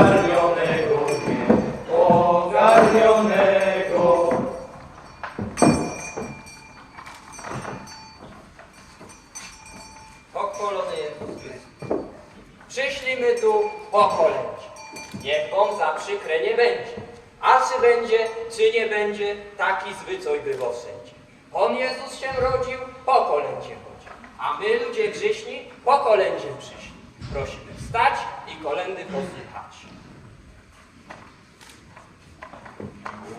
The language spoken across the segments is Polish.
ogarnionego, ogarnionego. Pochwalony Jezus Chrystus. Przyszliśmy tu pokoleć. Niech wam za przykre nie będzie. A czy będzie, czy nie będzie, taki zwycoj było wszędzie. On Jezus się rodził, pokolędzie chodzi. A my, ludzie grzeszni, pokolędzie przyszli. Prosimy wstać i kolendy posłuchać.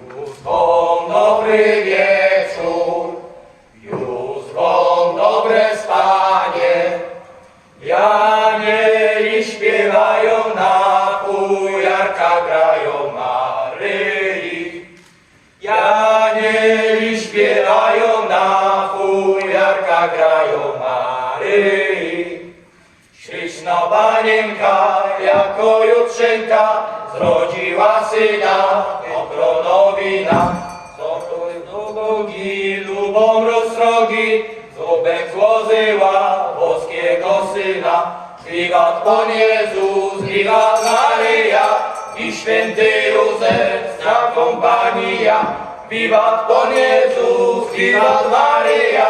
Już wam dobry wieczór, już dobre spanie. Janieli śpiewają na fujarkach grają Maryi. Janieli śpiewają na fujarkach grają Maryi. Zrodziła syna, okronowina. Co to bogi, lubą rozstrogi, zubek złożyła boskiego syna. Wiwat Pan Jezus, wiwat Maryja i święty Józef, zna kompania. Wiwat Pan Jezus, wiwat Maryja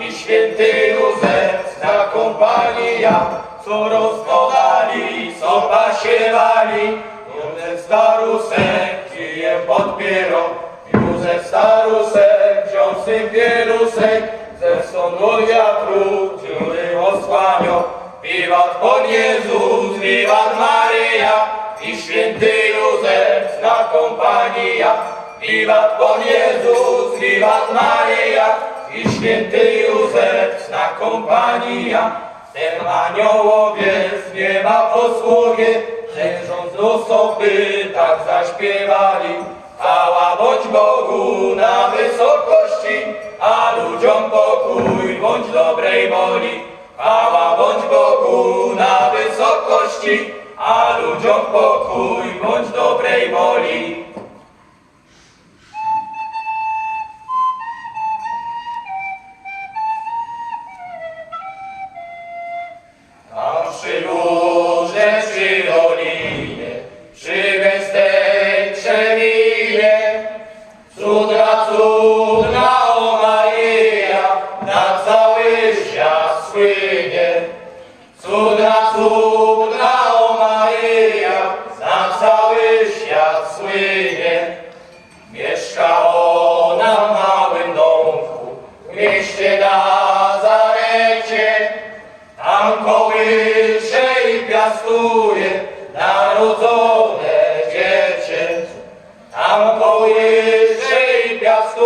i święty Józef, zna kompania. Co rozkładali, co pasiewali, Józef starusek, żyje pod pierą. Józef starusek, wziął syn pielusek, ze od wiatru, dziury osłaniał. Wiwat Pan Jezus, wiwat Maryja i święty Józef, zna kompania. Wiwat Pan Jezus, wiwat Maryja i święty Józef, zna kompania. Ten aniołowie z nieba posłowie, księżą z osoby tak zaśpiewali. Chwała bądź Bogu na wysokości, a ludziom pokój bądź dobrej woli. Chwała bądź Bogu na wysokości, a ludziom pokój bądź dobrej woli.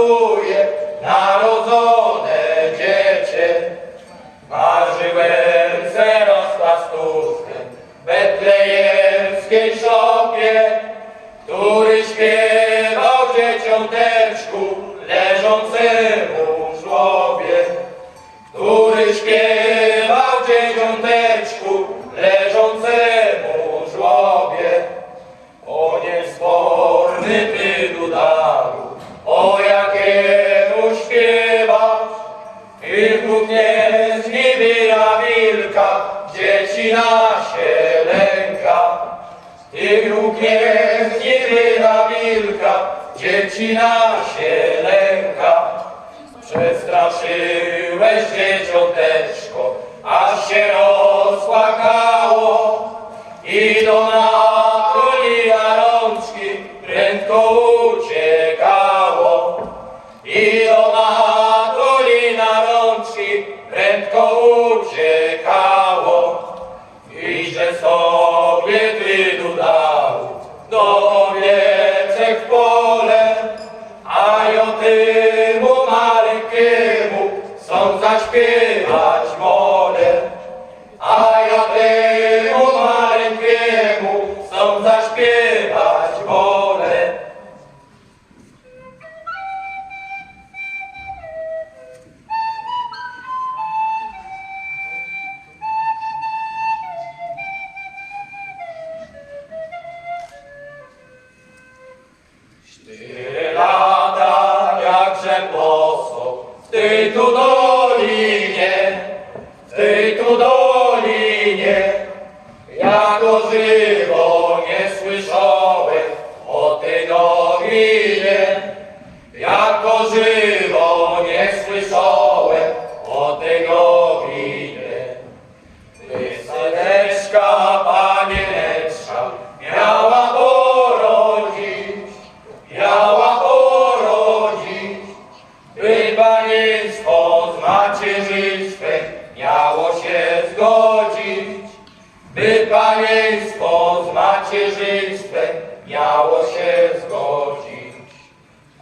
Piastuje narodzone dziecię. Marzyłem se rozpastówkę w betlejemskiej szopie, który śpiewał dzieciąteczku leżącemu zniwila wilka, dziecina się lęka. I wróg No. 生徒だ panieństwo z macierzyństwem miało się zgodzić.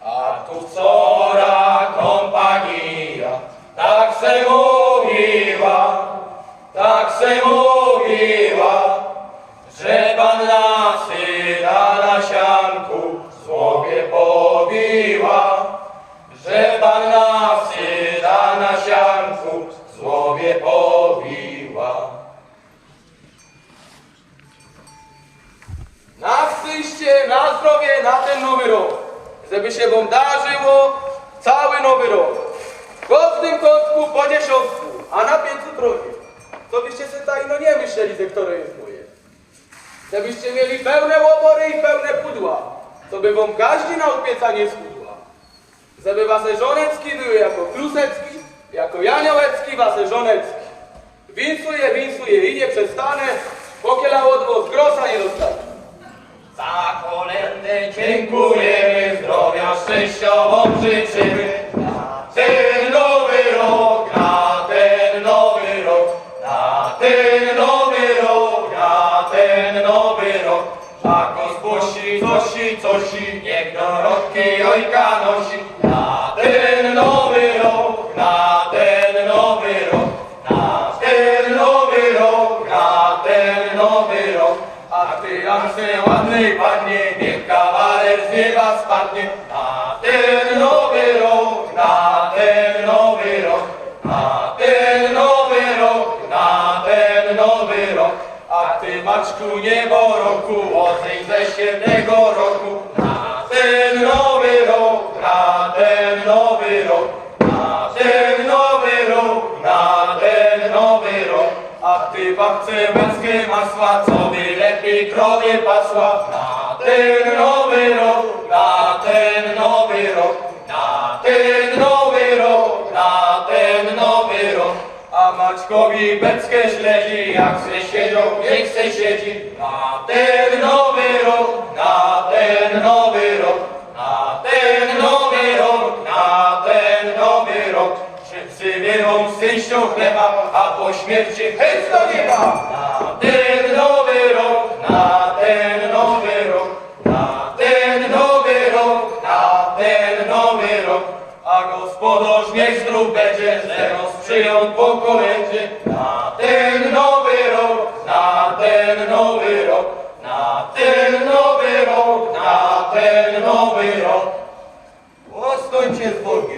A tu wczora kompania tak se mówiła, tak se mówiła, że pan Każdym kątku po dziesiątku, a na pięciu trochę. To byście sobie tajno nie myśleli, że które jest moje. Żebyście mieli pełne łobory i pełne pudła. To by wam gaździ na odpiecanie schudła. Żeby wasze żonecki były jako klusecki, jako janiołecki wasze żonecki. Winsuję, winsuję i nie przestanę, pokiela od was grosza nie dostanę. Za kolędę dziękujemy, zdrowia szczęściową życzymy. Na ten nowy rok, na ten nowy rok. A gosposi, cosi, cosi, niech dorodki ojka nosi. Na ten nowy rok, na ten nowy rok, na ten nowy rok, na ten nowy rok. A ty, Arce, ładny panie, niech kawaler z nieba spadnie. Na ten nowy rok, na ten nowy rok, Maczku, niebo roku, odejść ze świętego roku. Na ten nowy rok, na ten nowy rok, na ten nowy rok, na ten nowy rok. A ty babce męskie masła, co by lepiej krowie pasła. Na ten nowy rok, na ten Maćkowi beckę śledzi, jak se siedział, niech se siedzi. Na ten nowy rok, na ten nowy rok, na ten nowy rok, na ten nowy rok. Wszyscy wierzą z częścią chleba, a po śmierci hej do nieba. Na ten nowy rok, na ten nowy rok, na ten nowy rok, na ten nowy rok. A gospodarz niech zdrów będzie, że rozprzyją po kolędzie. Na ten nowy rok, na ten nowy rok, na ten nowy rok, na ten nowy rok. Ostońcie z Bogiem.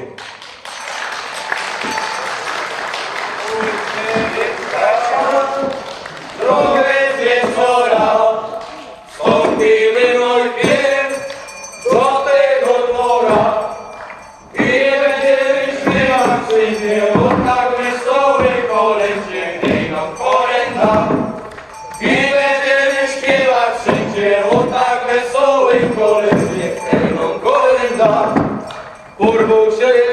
Porwą się